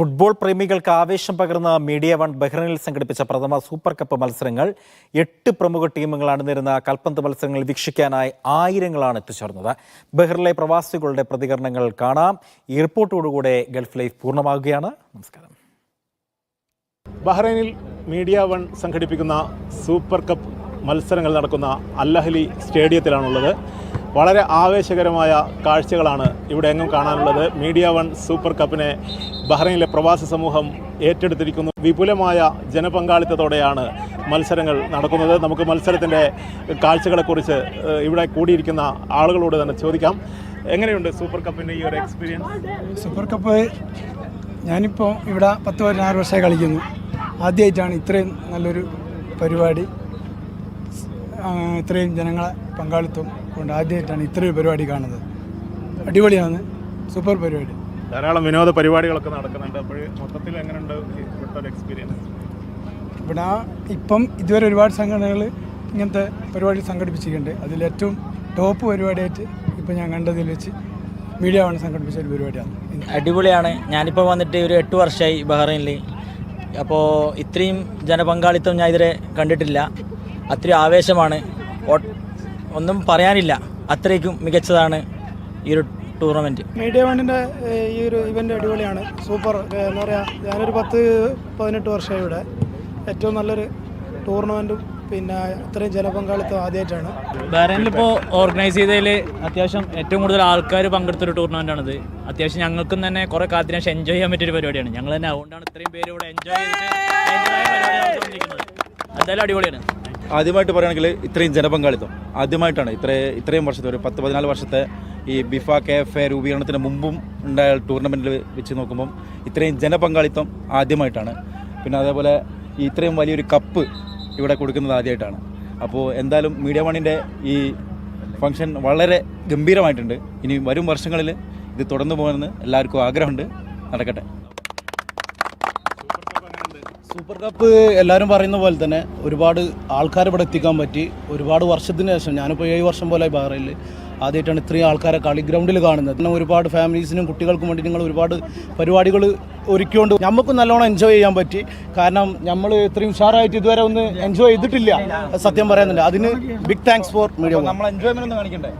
Football പ്രേമികൾക്ക് ആവേശം പകർന്ന media one ബഹ്റൈനിൽ സംഘടിപ്പിച്ച പ്രഥമ സൂപ്പർ കപ്പ് മത്സരങ്ങൾ എട്ട് പ്രമുഖ ടീമുകൾ അണിനിരുന്ന കൽപ്പന്ത് മത്സരങ്ങൾ വീക്ഷിക്കാനായി ആയിരങ്ങളാണ് എത്തിച്ചേർന്നത്. ബഹ്റിലെ പ്രവാസികളുടെ പ്രതികരണങ്ങൾ കാണാം. ഈ റിപ്പോർട്ടോടുകൂടെ ഗൾഫ് ലൈഫ് പൂർണമാകുകയാണ് നമസ്കാരം. ബഹ്റൈനിൽ മീഡിയ വൺ സംഘടിപ്പിക്കുന്ന സൂപ്പർ കപ്പ് മത്സരങ്ങൾ നടക്കുന്ന അല്ലഹലി സ്റ്റേഡിയത്തിലാണുള്ളത്. വളരെ ആവേശകരമായ കാഴ്ചകളാണ് ഇവിടെ എങ്ങും കാണാനുള്ളത്. മീഡിയ വൺ സൂപ്പർ കപ്പിനെ ബഹ്റൈനിലെ പ്രവാസി സമൂഹം ഏറ്റെടുത്തിരിക്കുന്നു. വിപുലമായ ജനപങ്കാളിത്തത്തോടെയാണ് മത്സരങ്ങൾ നടക്കുന്നത്. നമുക്ക് മത്സരത്തിന്റെ കാഴ്ചകളെക്കുറിച്ച് ഇവിടെ കൂടിയിരിക്കുന്ന ആളുകളോട് തന്നെ ചോദിക്കാം. എങ്ങനെയുണ്ട് സൂപ്പർ കപ്പിന്റെ ഈ ഒരു എക്സ്പീരിയൻസ് സൂപ്പർ കപ്പ് ഞാനിപ്പോൾ ഇവിടെ പത്ത് പതിനാറ് വർഷമായി കളിക്കുന്നു. ആദ്യമായിട്ടാണ് ഇത്രയും നല്ലൊരു പരിപാടി. ഇത്രയും ജനങ്ങളെ പങ്കാളിത്തം കൊണ്ട് ആദ്യമായിട്ടാണ് ഇത്രയും പരിപാടി കാണുന്നത്. അടിപൊളിയാണ്. സൂപ്പർ പരിപാടി. ധാരാളം വിനോദ പരിപാടികളൊക്കെ നടക്കുന്നുണ്ട്. അപ്പോൾ മൊത്തത്തിൽ എങ്ങനെയുണ്ട് ഇവിടുത്തെ എക്സ്പീരിയൻസ് ഇവിടെ ഇപ്പം ഇതുവരെ ഒരുപാട് സംഘടനകൾ ഇങ്ങനത്തെ പരിപാടി സംഘടിപ്പിച്ചിട്ടുണ്ട് അതിലേറ്റവും ടോപ്പ് പരിപാടിയായിട്ട് ഇപ്പം ഞാൻ കണ്ടതിൽ വെച്ച് മീഡിയ വൺ സംഘടിപ്പിച്ച ഒരു പരിപാടിയാണ്. അടിപൊളിയാണ്. ഞാനിപ്പോൾ വന്നിട്ട് ഒരു എട്ട് വർഷമായി ബഹ്റൈനിൽ അപ്പോൾ ഇത്രയും ജനപങ്കാളിത്തം ഞാൻ ഇതുവരെ കണ്ടിട്ടില്ല. അത്രയും ആവേശമാണ്. ഒന്നും പറയാനില്ല. അത്രയ്ക്കും മികച്ചതാണ് ഈ ഒരു ടൂർണമെന്റ് മീഡിയ വണ്ണിന്റെ ഈ ഒരു ഇവന്റ് അടിപൊളിയാണ്. സൂപ്പർ എന്താ പറയുക ഞാനൊരു പത്ത് പതിനെട്ട് വർഷമായി ഇവിടെ. ഏറ്റവും നല്ലൊരു ടൂർണമെന്റും പിന്നെ ഇത്രയും ജനപങ്കാളിത്തം ആദ്യമായിട്ടാണ് ഇപ്പോൾ ഓർഗനൈസ് ചെയ്തതിൽ അത്യാവശ്യം ഏറ്റവും കൂടുതൽ ആൾക്കാർ പങ്കെടുത്തൊരു ടൂർണമെന്റ് ആണിത്. അത്യാവശ്യം ഞങ്ങൾക്കും തന്നെ കുറേ കാലത്തിന് ശേഷം എൻജോയ് ചെയ്യാൻ പറ്റിയൊരു പരിപാടിയാണ്. ഞങ്ങൾ തന്നെ അതുകൊണ്ടാണ് ഇത്രയും പേര് ഇവിടെ എൻജോയ് ചെയ്തിട്ട്. എന്തായാലും അടിപൊളിയാണ്. ആദ്യമായിട്ട് പറയുകയാണെങ്കിൽ ഇത്രയും ജനപങ്കാളിത്തം. ആദ്യമായിട്ടാണ് ഇത്ര ഇത്രയും വർഷത്തെ ഒരു പത്ത് പതിനാല് വർഷത്തെ ഈ ബിഫ കെ എഫ് എ രൂപീകരണത്തിന് മുമ്പും ഉണ്ടായ ടൂർണമെന്റിൽ വെച്ച് നോക്കുമ്പം ഇത്രയും ജനപങ്കാളിത്തം ആദ്യമായിട്ടാണ്. പിന്നെ അതേപോലെ ഇത്രയും വലിയൊരു കപ്പ് ഇവിടെ കൊടുക്കുന്നത് ആദ്യമായിട്ടാണ്. അപ്പോൾ എന്തായാലും മീഡിയ വണ്ണിന്റെ ഈ ഫംഗ്ഷൻ വളരെ ഗംഭീരമായിട്ടുണ്ട്. ഇനി വരും വർഷങ്ങളിൽ ഇത് തുടർന്നു പോകുമെന്ന് എല്ലാവർക്കും ആഗ്രഹമുണ്ട്. നടക്കട്ടെ. സൂപ്പർ കപ്പ് എല്ലാവരും പറയുന്ന പോലെ തന്നെ ഒരുപാട് ആൾക്കാർ ഇവിടെ എത്തിക്കാൻ പറ്റി. ഒരുപാട് വർഷത്തിന് ശേഷം ഞാനിപ്പോൾ ഏഴ് വർഷം പോലെ ബാറയിൽ ആദ്യമായിട്ടാണ് ഇത്രയും ആൾക്കാരെ കളി ഗ്രൗണ്ടിൽ കാണുന്നത്. പിന്നെ ഒരുപാട് ഫാമിലീസിനും കുട്ടികൾക്കും വേണ്ടി നിങ്ങൾ ഒരുപാട് പരിപാടികൾ ഒരുക്കിക്കൊണ്ട് നമുക്കും നല്ലോണം എൻജോയ് ചെയ്യാൻ പറ്റി. കാരണം നമ്മൾ ഇത്രയും ഉഷാറായിട്ട് ഇതുവരെ ഒന്ന് എൻജോയ് ചെയ്തിട്ടില്ല. സത്യം പറയുന്നുണ്ട് അതിന് ബിഗ് താങ്ക്സ് ഫോർ മീഡിയ നമ്മൾ എൻജോയ്മെന്റ് ഒന്ന് കാണിക്കണ്ടേ?